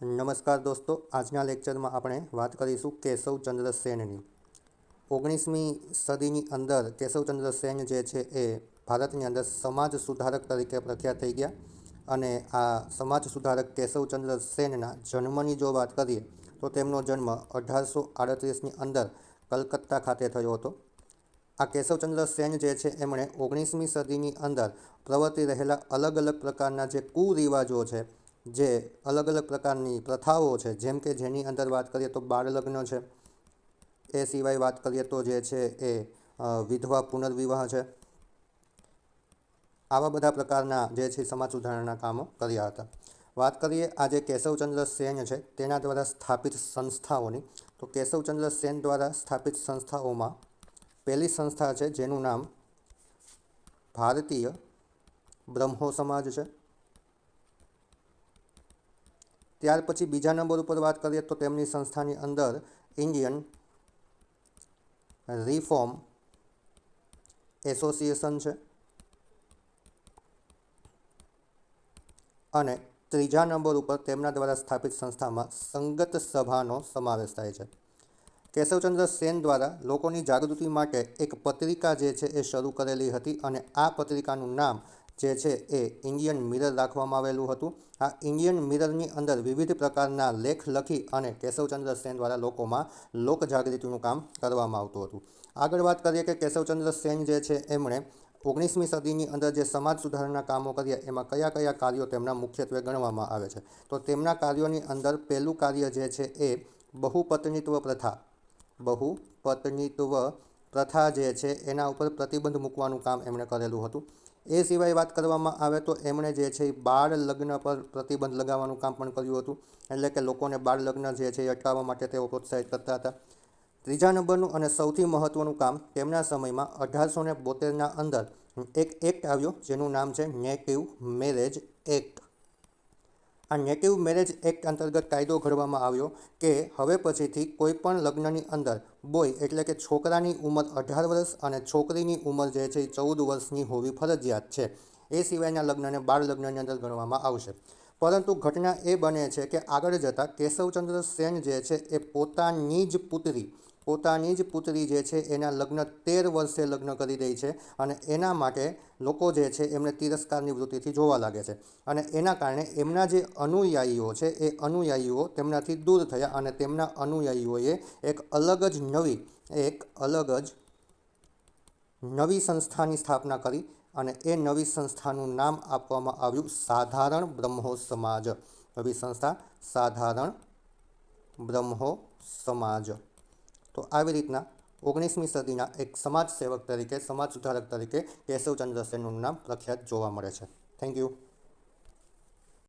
નમસ્કાર દોસ્તો, આજના લેક્ચરમાં આપણે વાત કરીશું કેશવચંદ્ર સેનની. ઓગણીસમી સદીની અંદર કેશવચંદ્ર સેન જે છે એ ભારતની અંદર સમાજ સુધારક તરીકે પ્રખ્યાત થઈ ગયા અને આ સમાજ સુધારક કેશવચંદ્ર સેનના જન્મની જો વાત કરીએ, તો તેમનો જન્મ અઢારસો આડત્રીસની અંદર કલકત્તા ખાતે થયો હતો. આ કેશવચંદ્ર સેન જે છે, એમણે ઓગણીસમી સદીની અંદર પ્રવર્તી રહેલા અલગ અલગ પ્રકારના જે કુરિવાજો છે જે અલગ અલગ પ્રકારની પ્રથાઓ છે, જેમ કે જેની અંદર વાત કરીએ તો બાળ લગ્ન છે. એ સિવાય વાત કરીએ તો જે છે એ વિધવા પુનર્વિવાહ છે. આવા બધા પ્રકારના જે છે સમાજ સુધારણાના કામો કર્યા હતા. વાત કરીએ આજે કેશવચંદ્ર સેન છે, તેના દ્વારા સ્થાપિત સંસ્થાઓની. તો કેશવચંદ્ર સેન દ્વારા સ્થાપિત સંસ્થાઓમાં પહેલી સંસ્થા છે, જેનું નામ ભારતીય બ્રહ્મો સમાજ છે. ત્યાર પછી બીજા નંબર ઉપર વાત કરીએ તો તેમની સંસ્થાની અંદર ઇન્ડિયન રિફોર્મ એસોસિએશન છે. અને ત્રીજા નંબર ઉપર તેમના દ્વારા સ્થાપિત સંસ્થામાં સંગત સભાનો સમાવેશ થાય છે. કેશવચંદ્ર સેન દ્વારા લોકોની જાગૃતિ માટે એક પત્રિકા જે છે એ શરૂ કરેલી હતી અને આ પત્રિકાનું નામ જે છે એ ઇન્ડિયન મિરર રાખવામાં આવેલું હતું. આ ઇન્ડિયન મિરરની અંદર વિવિધ પ્રકારના લેખ લખી અને કેશવચંદ્ર સેન દ્વારા લોકોમાં લોકજાગૃતિનું કામ કરવામાં આવતું હતું. આગળ વાત કરીએ કે કેશવચંદ્ર સેન જે છે, એમણે ઓગણીસમી સદીની અંદર જે સમાજ સુધારણા કામો કર્યા, એમાં કયા કયા કાર્યો તેમના મુખ્યત્વે ગણવામાં આવે છે? તો તેમના કાર્યોની અંદર પહેલું કાર્ય જે છે એ બહુપત્નીત્વ પ્રથા, બહુપત્નીત્વ પ્રથા જે છે, એના ઉપર પ્રતિબંધ મૂકવાનું કામ એમણે કરેલું હતું. એ સિવાય વાત કરવામાં આવે તો એમણે જે છે, એ બાળ લગ્ન પર પ્રતિબંધ લગાવવાનું કામ પણ કર્યું હતું. એટલે કે લોકોને બાળ લગ્ન જે છે, એ અટકાવવા માટે તેઓ પ્રોત્સાહિત કરતા હતા. ત્રીજા નંબરનું અને સૌથી મહત્ત્વનું કામ તેમના સમયમાં અઢારસો ને બોતેરના અંદર એક એક્ટ આવ્યો, જેનું નામ છે નેટિવ મેરેજ એક્ટ. આ નેટિવ મેરેજ એક્ટ અંતર્ગત કાયદો ઘડવામાં આવ્યો કે હવે પછીથી કોઈ પણ લગ્નની અંદર બોય એટલે કે છોકરાની ઉંમર અઢાર વર્ષ અને છોકરીની ઉંમર જે છે એ ચૌદ વર્ષની હોવી ફરજિયાત છે. એ સિવાયના લગ્નને બાળ લગ્નની અંદર ગણવામાં આવશે. પરંતુ ઘટના એ બને છે કે આગળ જતાં કેશવચંદ્ર સેન જે છે એ પોતાની જ પુત્રી પોતાની જ પુત્રી જે છે એના લગ્ન તેર વર્ષે લગ્ન કરી દે છે અને એના માટે લોકો જે છે એમને તિરસ્કારની વૃત્તિથી જોવા લાગે છે. અને એના કારણે એમના જે અનુયાયીઓ છે એ અનુયાયીઓ તેમનાથી દૂર થયા અને તેમના અનુયાયીઓએ એક અલગ જ નવી, એક અલગ જ નવી સંસ્થાની સ્થાપના કરી અને એ નવી સંસ્થાનું નામ આપવામાં આવ્યું સાધારણ બ્રહ્મો સમાજ. નવી સંસ્થા સાધારણ બ્રહ્મો સમાજ. તો આવી રીતના ઓગણીસમી સદીના એક સમાજ સેવક તરીકે સમાજ સુધારક તરીકે કેશવચંદ્ર સેનનું નામ પ્રખ્યાત જોવા મળે છે. Thank you